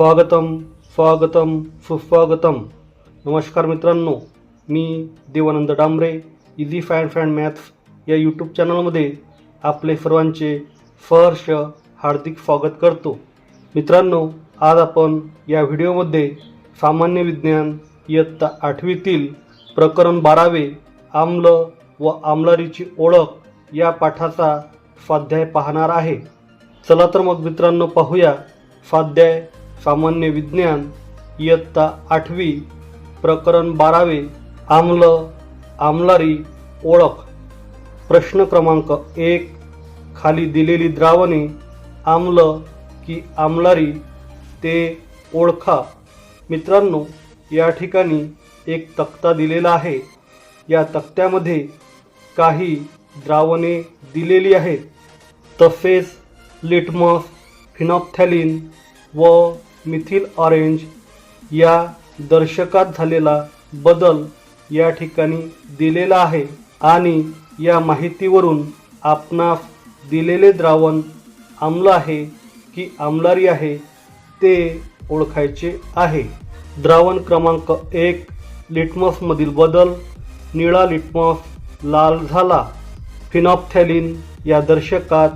स्वागतम स्वागतम सुस्वागतम. नमस्कार मित्रांनो मी Devanand Dambare easy fun fun maths या यूट्यूब चॅनलमध्ये आपले सर्वांचे सहर्ष हार्दिक स्वागत करतो. मित्रांनो आज आपण या व्हिडिओमध्ये सामान्य विज्ञान इयत्ता आठवीतील प्रकरण बारावे आम्ल व आम्लारीची ओळख या पाठाचा स्वाध्याय पाहणार आहे. चला तर मग मित्रांनो पाहूया स्वाध्याय सामान्य विज्ञान इयत्ता आठवी प्रकरण बारावे आम्ल आमलारी ओळख. प्रश्न क्रमांक एक खाली दिलेली द्रावणे आम्ल की आमलारी ते ओळखा. मित्रांनो या ठिकाणी एक तक्ता दिलेला आहे. या तक्त्यामध्ये काही द्रावणे दिलेली आहेत. तसेच लिटमस फिनॉप्थॅलिन व मिथिल ऑरेंज या दर्शकात झालेला बदल या ठिकाणी दिलेला आहे आणि या माहितीवरून आपणास दिलेले द्रावण आम्ल आहे की आम्लारी आहे ते ओळखायचे आहे. द्रावण क्रमांक एक लिटमसमधील बदल निळा लिटमस लाल झाला. फिनॉप्थॅलिन या दर्शकात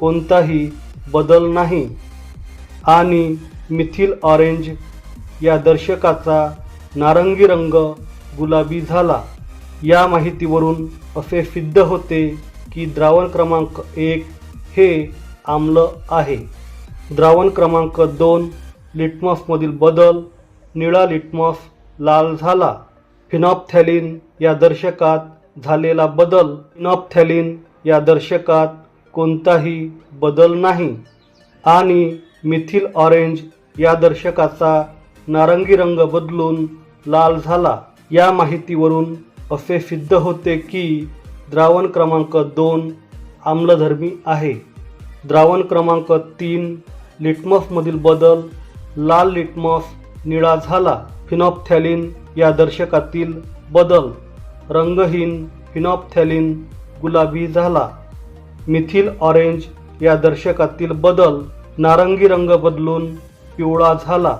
कोणताही बदल नाही. आणि मिथिल ऑरेंज या दर्शकाचा नारंगी रंग गुलाबी झाला. या माहितीवरून असे सिद्ध होते की द्रावण क्रमांक एक हे आम्ल आहे. द्रावण क्रमांक दोन लिटमसमधील बदल निळा लिटमस लाल झाला. फिनॉप्थॅलिन या दर्शकात झालेला बदल फिनॉप्थॅलिन या दर्शकात कोणताही बदल नाही. आणि मिथिल ऑरेंज या दर्शकाचा नारंगी रंग बदलून लाल झाला. या माहितीवरून असे सिद्ध होते की द्रावण क्रमांक दोन आम्लधर्मी आहे. द्रावण क्रमांक तीन लिटमसमधील बदल लाल लिटमस निळा झाला. फिनॉप्थॅलिन या दर्शकातील बदल रंगहीन फिनॉप्थॅलिन गुलाबी झाला. मिथिल ऑरेंज या दर्शकातील बदल नारंगी रंग बदलून पिवळा झाला.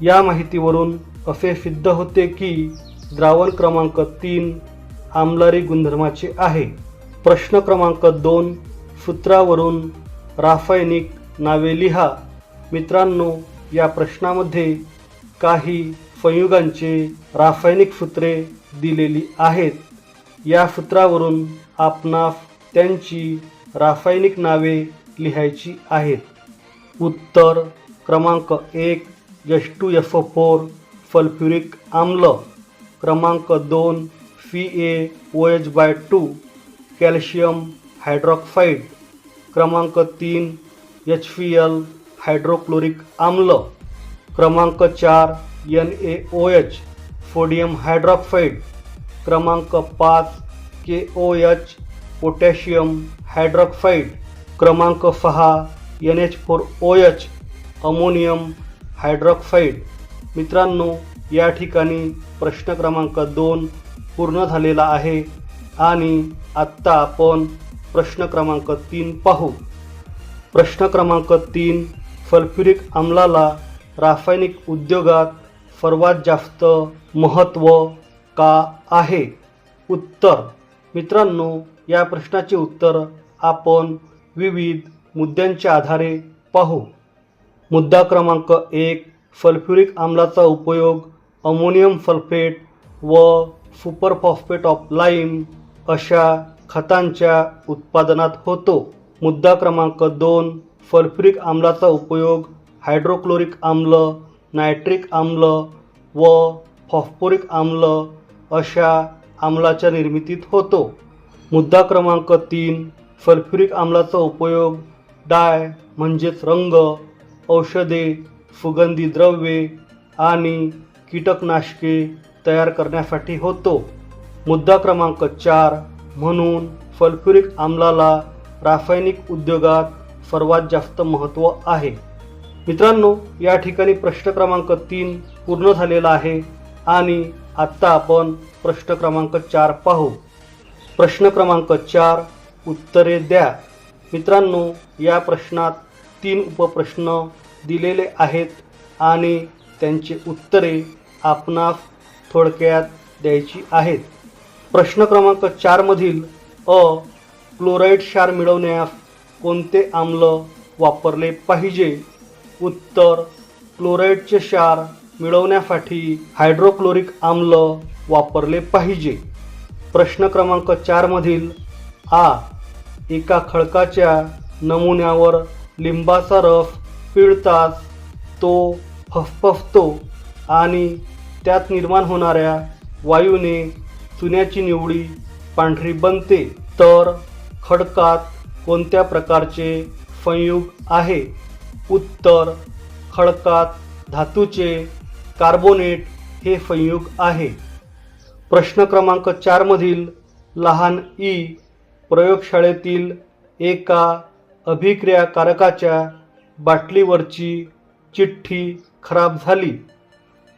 या माहितीवरून असे सिद्ध होते की द्रावण क्रमांक तीन आमलारी गुणधर्माचे आहे. प्रश्न क्रमांक दोन सूत्रावरून रासायनिक नावे लिहा. मित्रांनो या प्रश्नामध्ये काही संयुगांचे रासायनिक सूत्रे दिलेली आहेत. या सूत्रावरून आपणास त्यांची रासायनिक नावे लिहायची आहेत. उत्तर क्रमांक एक H two O four sulphuric आम्ल. क्रमांक दोन C A O H by two calcium hydroxide क्रमांक तीन एच पी एल हायड्रोक्लोरिक आम्ल. क्रमांक चार N A O H sodium hydroxide क्रमांक पाच K O H potassium hydroxide क्रमांक सहा N H four O H ammonium hydroxide. मित्रांनो या ठिकाणी प्रश्न क्रमांक दोन पूर्ण झालेला आहे आणि आत्ता आपण प्रश्न क्रमांक तीन पाहू. प्रश्न क्रमांक तीन सल्फ्युरिक आम्लाला रासायनिक उद्योगात सर्वात जास्त महत्त्व का आहे? उत्तर. मित्रांनो या प्रश्नाचे उत्तर आपण विविध मुद्द्यांच्या आधारे पाहू. मुद्दा क्रमांक एक सल्फ्युरिक आम्लाचा उपयोग अमोनियम सल्फेट व सुपर फॉस्फेट ऑफ लाईम अशा खतांच्या उत्पादनात होतो. मुद्दा क्रमांक दोन सल्फ्युरिक आम्लाचा उपयोग हायड्रोक्लोरिक आम्ल नायट्रिक आम्ल व फॉस्फोरिक आम्ल अशा आम्लाच्या निर्मितीत होतो. मुद्दा क्रमांक तीन सल्फ्युरिक आम्लाचा उपयोग डाय म्हणजेच रंग औषधे सुगंधी द्रव्ये आणि कीटकनाशके तयार करण्यासाठी होतो. मुद्दा क्रमांक चार म्हणून सल्फ्युरिक आम्लाला रासायनिक उद्योगात सर्वात जास्त महत्त्व आहे. मित्रांनो या ठिकाणी प्रश्न क्रमांक तीन पूर्ण झालेला आहे आणि आत्ता आपण प्रश्न क्रमांक चार पाहू. प्रश्न क्रमांक चार उत्तरे द्या. मित्रांनो या प्रश्नात तीन उपप्रश्न दिलेले आहेत आणि त्यांचे उत्तरे आपणास थोडक्यात द्यायची आहेत. प्रश्न क्रमांक चारमधील अ क्लोराईड क्षार मिळवण्यास कोणते आम्ल वापरले पाहिजे? उत्तर क्लोराईडचे क्षार मिळवण्यासाठी हायड्रोक्लोरिक आम्ल वापरले पाहिजे. प्रश्न क्रमांक चारमधील आ एका खडकाच्या नमुन्यावर लिंबाचा रस पिळताच तो फसफसतो आणि त्यात निर्माण होणाऱ्या वायूने चुन्याची निवडी पांढरी बनते. तर खडकात कोणत्या प्रकारचे संयुग आहे? उत्तर खडकात धातूचे कार्बोनेट हे संयुग आहे. प्रश्न क्रमांक चारमधील लहान ई प्रयोगशाळेतील एका अभिक्रियाकारकाच्या बाटलीवरची चिठ्ठी खराब झाली.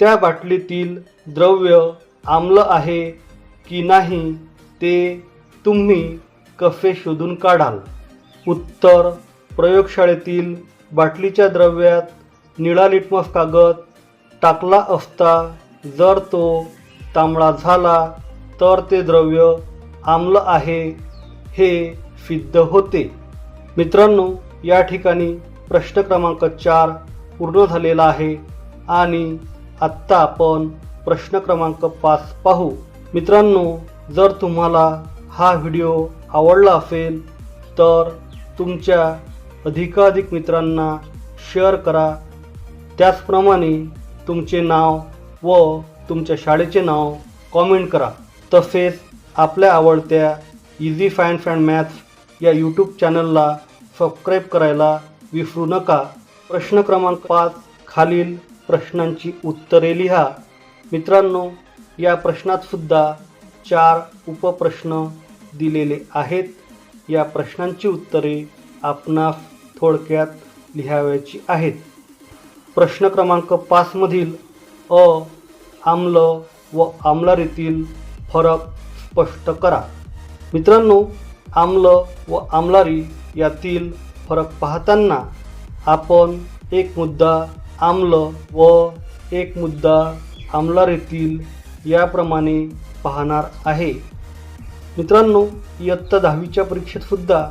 त्या बाटलीतील द्रव्य आम्ल आहे की नाही ते तुम्ही कसे शोधून काढाल. उत्तर प्रयोगशाळेतील बाटलीच्या द्रव्यात निळा लिटमस कागद टाकला असता जर तो तांबडा झाला तर ते द्रव्य आम्ल आहे हे सिद्ध होते. मित्रांनो या ठिकाणी प्रश्न क्रमांक चार पूर्ण झालेला आहे आणि आत्ता आपण प्रश्न क्रमांक पाच पाहू. मित्रांनो जर तुम्हाला हा व्हिडिओ आवडला असेल तर तुमच्या अधिकाधिक मित्रांना शेअर करा. त्याचप्रमाणे तुमचे नाव व तुमच्या शाळेचे नाव कॉमेंट करा. तसेच आपल्या आवडत्या इझी फॅन फॅन मॅथ्स या यूट्यूब चॅनलला सबस्क्राईब करायला विसरू नका. प्रश्न क्रमांक पाच खालील प्रश्नांची उत्तरे लिहा. मित्रांनो या प्रश्नातसुद्धा चार उपप्रश्न दिलेले आहेत. या प्रश्नांची उत्तरे आपणास थोडक्यात लिहावयाची आहेत. प्रश्न क्रमांक पाचमधील अ आम्ल व आम्लारीतील फरक स्पष्ट करा. मित्रांनो आम्ल व आम्लारी यातील फरक पाहताना आपण एक मुद्दा आम्ल व एक मुद्दा आम्लारीतील याप्रमाणे पाहणार आहे. मित्रांनो इयत्ता दहावीच्या परीक्षेतसुद्धा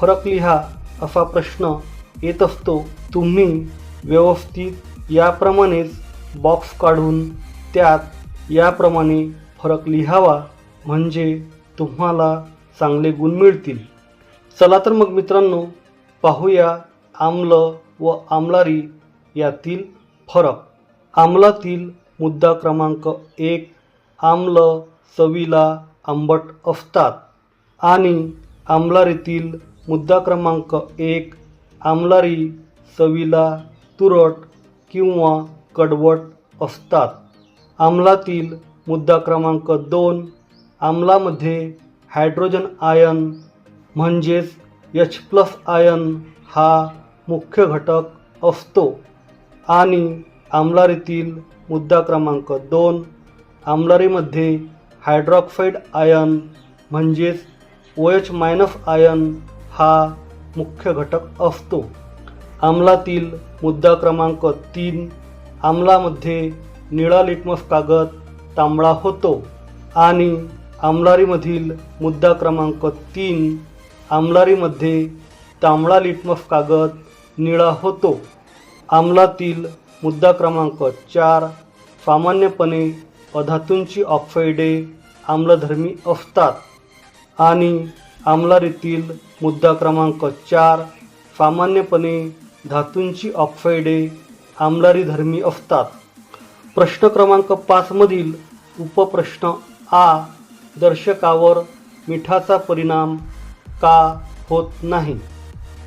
फरक लिहा असा प्रश्न येत असतो. तुम्ही व्यवस्थित याप्रमाणेच बॉक्स काढून त्यात याप्रमाणे फरक लिहावा. म्हणजे तुम्हाला चांगले गुण मिळतील. चला तर मग मित्रांनो पाहूया आम्ल व आम्लारी यातील फरक. आम्लातील मुद्दा क्रमांक एक आम्ल चवीला आंबट असतात. आणि आमलारीतील मुद्दा क्रमांक एक आम्लारी चवीला तुरट किंवा कडवट असतात. आमलातील मुद्दा क्रमांक दोन आमलामध्ये हायड्रोजन आयन म्हणजेच एच प्लस आयन हा मुख्य घटक असतो. आणि आम्लारीतील मुद्दा क्रमांक दोन आम्लारीमध्ये हायड्रॉक्साईड आयन म्हणजेच ओ एच मायनस आयन हा मुख्य घटक असतो. आम्लातील मुद्दा क्रमांक तीन आम्लामध्ये निळा लिटमस कागद तांबडा होतो. आणि आम्लारीमधील मुद्दा क्रमांक तीन आमलारीमध्ये तांबडा लिटमस कागद निळा होतो. आम्लातील मुद्दा क्रमांक चार सामान्यपणे अधातूंची ऑक्साईडे आम्लधर्मी असतात. आणि आम्लारीतील मुद्दा क्रमांक चार सामान्यपणे धातूंची ऑक्साईडे आम्लारीधर्मी असतात. प्रश्न क्रमांक पाचमधील उपप्रश्न आ दर्शकावर मिठाचा परिणाम का होत नाही?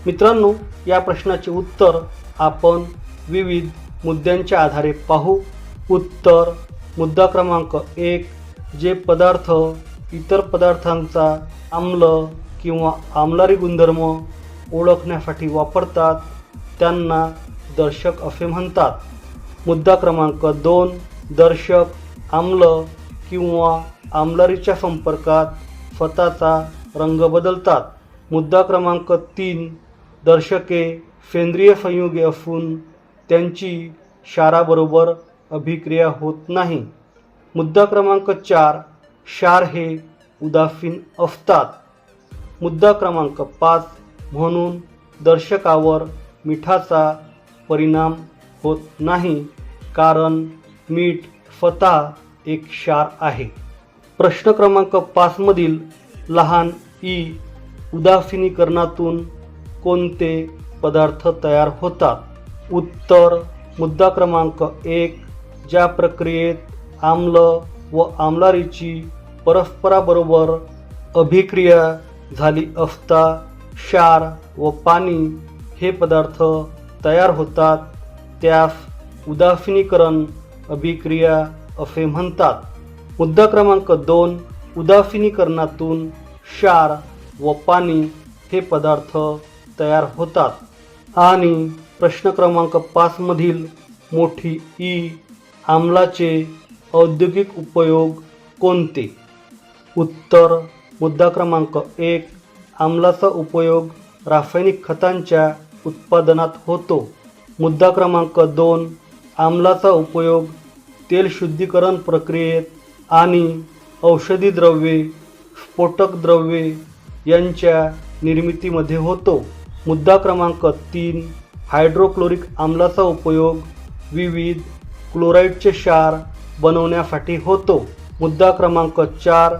मित्रांनो या प्रश्नाचे उत्तर आपण विविध मुद्द्यांच्या आधारे पाहू. उत्तर मुद्दा क्रमांक एक जे पदार्थ इतर पदार्थांचा आम्ल किंवा आम्लारी गुणधर्म ओळखण्यासाठी वापरतात त्यांना दर्शक असे म्हणतात. मुद्दा क्रमांक दोन दर्शक आम्ल किंवा आम्लारीच्या संपर्कात स्वतःचा रंग बदलतात. मुद्दा क्रमांक तीन दर्शके सेंद्रिय संयुगे असून त्यांची क्षाराबरोबर अभिक्रिया होत नाही. मुद्दा क्रमांक चार क्षार हे उदासीन असतात. मुद्दा क्रमांक पाच म्हणून दर्शकावर मिठाचा परिणाम होत नाही कारण मीठ स्वतः एक क्षार आहे. प्रश्न क्रमांक पाचमधील लहान ई उदासीनीकरणातून कोणते पदार्थ तयार होतात? उत्तर मुद्दा क्रमांक एक ज्या प्रक्रियेत आम्ल व आम्लारीची परस्पराबरोबर अभिक्रिया झाली असता क्षार व पाणी हे पदार्थ तयार होतात त्यास उदासीनीकरण अभिक्रिया असे म्हणतात. मुद्दा क्रमांक दोन उदासीनीकरणातून क्षार व पाणी हे पदार्थ तयार होतात. आणि प्रश्न क्रमांक पाचमधील मोठी ई आम्लाचे औद्योगिक उपयोग कोणते? उत्तर मुद्दा क्रमांक एक आम्लाचा उपयोग रासायनिक खतांच्या उत्पादनात होतो. मुद्दा क्रमांक दोन आम्लाचा उपयोग तेल शुद्धीकरण प्रक्रियेत आणि औषधी द्रव्ये स्फोटक द्रव्ये यांच्या निर्मितीमध्ये होतो. मुद्दा क्रमांक तीन हायड्रोक्लोरिक आम्लाचा उपयोग विविध क्लोराईडचे क्षार बनवण्यासाठी होतो. मुद्दा क्रमांक चार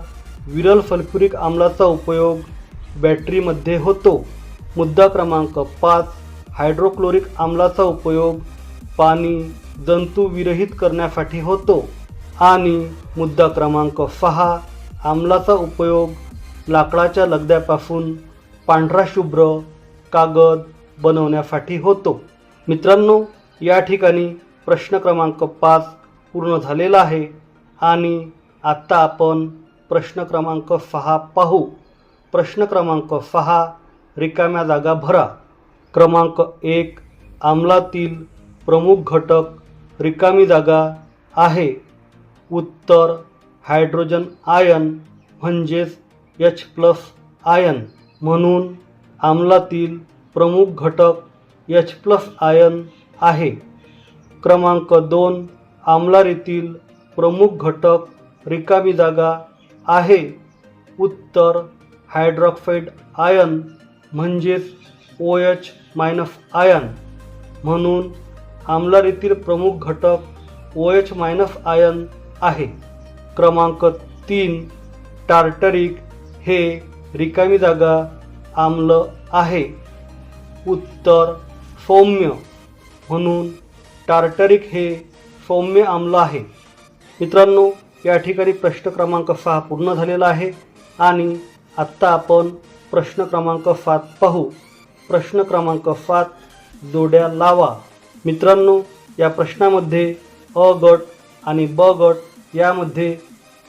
विरल सल्फ्युरिक आम्लाचा उपयोग बॅटरीमध्ये होतो. मुद्दा क्रमांक पाच हायड्रोक्लोरिक आम्लाचा उपयोग पाणी जंतू विरहित करण्यासाठी होतो. आणि मुद्दा क्रमांक सहा आम्लाचा उपयोग लाकडाच्या लगद्यापासून पांढरा शुभ्र कागद बनवण्यासाठी होतो. मित्रांनो या ठिकाणी प्रश्न क्रमांक पाच पूर्ण झालेला आहे आणि आत्ता आपण प्रश्न क्रमांक सहा पाहू. प्रश्न क्रमांक सहा रिकाम्या जागा भरा. क्रमांक एक आमलातील प्रमुख घटक रिकामी जागा आहे. उत्तर हायड्रोजन आयन म्हणजेच एच प्लस आयन म्हणून आम्लातील प्रमुख घटक एच प्लस आयन आहे. क्रमांक दोन आम्लारीतील प्रमुख घटक रिकामी जागा आहे. उत्तर हायड्रॉक्साईड आयन म्हणजेच ओ एच मायनस आयन म्हणून आम्लारीतील प्रमुख घटक ओ एच मायनस आयन आहे. क्रमांक तीन टार्टरिक हे रिकामी जागा आम्ल आहे. उत्तर सौम्य. म्हणून टार्टरिक हे सौम्य आम्ल आहे. मित्रांनो या ठिकाणी प्रश्न क्रमांक सहा पूर्ण झालेला आहे आणि आत्ता आपण प्रश्न क्रमांक सात पाहू. प्रश्न क्रमांक सात जोड्या लावा. मित्रांनो या प्रश्नामध्ये अ गट आणि ब गट यामध्ये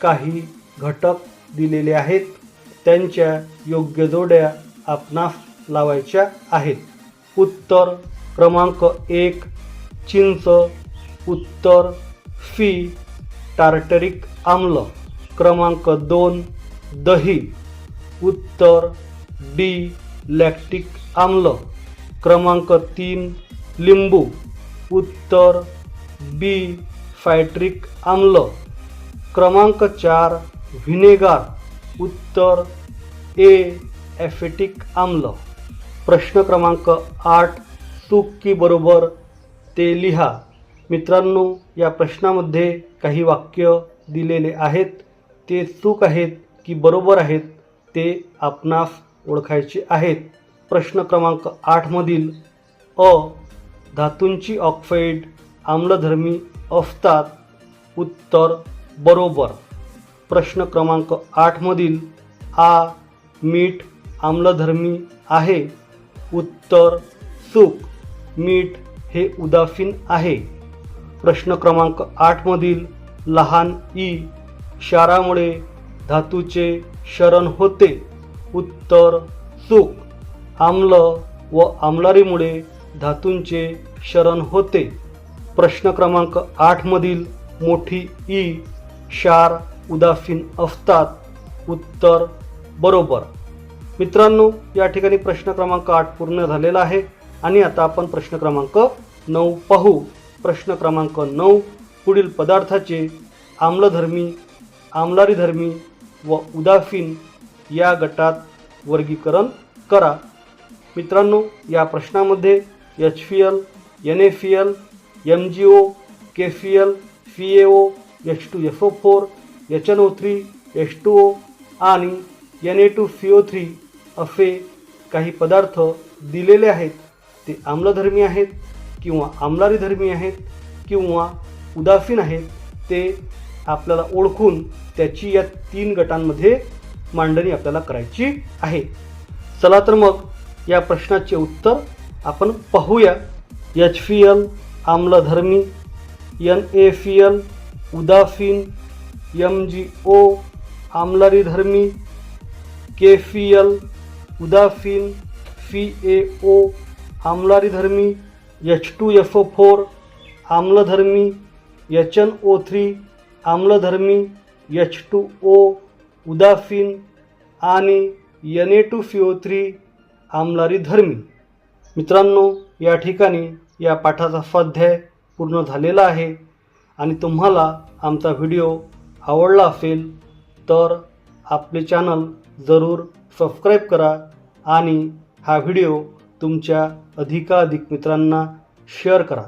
काही घटक दिलेले आहेत. त्यांच्या योग्य जोड्या आपणास लावायच्या आहेत. उत्तर क्रमांक एक चिंच उत्तर फी टार्टरिक आम्ल. क्रमांक दोन दही. उत्तर डी लॅक्टिक आम्ल. क्रमांक तीन लिंबू. उत्तर बी फायट्रिक आम्ल. क्रमांक चार व्हिनेगार उत्तर ए ॲफेटिक आम्ल. प्रश्न क्रमांक आठ चूक की बरोबर ते लिहा. मित्रांनो या प्रश्नामध्ये काही वाक्य दिलेले आहेत. ते चूक आहेत की बरोबर आहेत ते आपणास ओळखायचे आहेत. प्रश्न क्रमांक आठमधील अ धातूंची ऑक्साईड आम्लधर्मी असतात उत्तर बरोबर. प्रश्न क्रमांक आठमधील आ मीठ आम्लधर्मी आहे. उत्तर चूक मीठ हे उदासीन आहे. प्रश्न क्रमांक आठमधील लहान ई क्षारामुळे धातूचे शरण होते. उत्तर चूक आम्ल व आम्लारीमुळे धातूंचे शरण होते. प्रश्न क्रमांक आठमधील मोठी ई शार उदासीन असतात उत्तर बरोबर. मित्रांनो या ठिकाणी प्रश्न क्रमांक आठ पूर्ण झालेला आहे आणि आता आपण प्रश्न क्रमांक नऊ पाहू. प्रश्न क्रमांक नऊ पुढील पदार्थाचे आम्लधर्मी आम्लारीधर्मी व उदासीन या गटात वर्गीकरण करा. मित्रांनो या प्रश्नामध्ये H P L N A P L M G O K P L C A O H two S O four H N O three H two O आणि N A two C O three असे काही पदार्थ दिलेले आहेत. ते आम्लधर्मी आहेत किंवा आम्लारीधर्मी आहेत किंवा उदासीन आहेत ते आपल्याला ओळखून त्याची या तीन गटांमध्ये मांडणी आपल्याला करायची आहे. चला तर मग या प्रश्नाचे उत्तर आपण पाहूया. एच पी एल आम्लधर्मी एन ए सी एल उदासीन एम जी ओ आमलारी धर्मी के फी एल उदासीन C A O आम्लारीधर्मी H two F O four आम्लधर्मी एच एन ओ थ्री आम्लधर्मी एच टू ओ उदासीन आणि N A two C O three आम्लारीधर्मी मित्रांनो या ठिकाणी या पाठाचा स्वाध्याय पूर्ण झालेला आहे. आणि तुम्हाला आमचा व्हिडिओ आवडला असेल तर आपले चॅनल जरूर सबस्क्राईब करा आणि हा व्हिडिओ तुमच्या अधिकाधिक मित्रांना शेअर करा.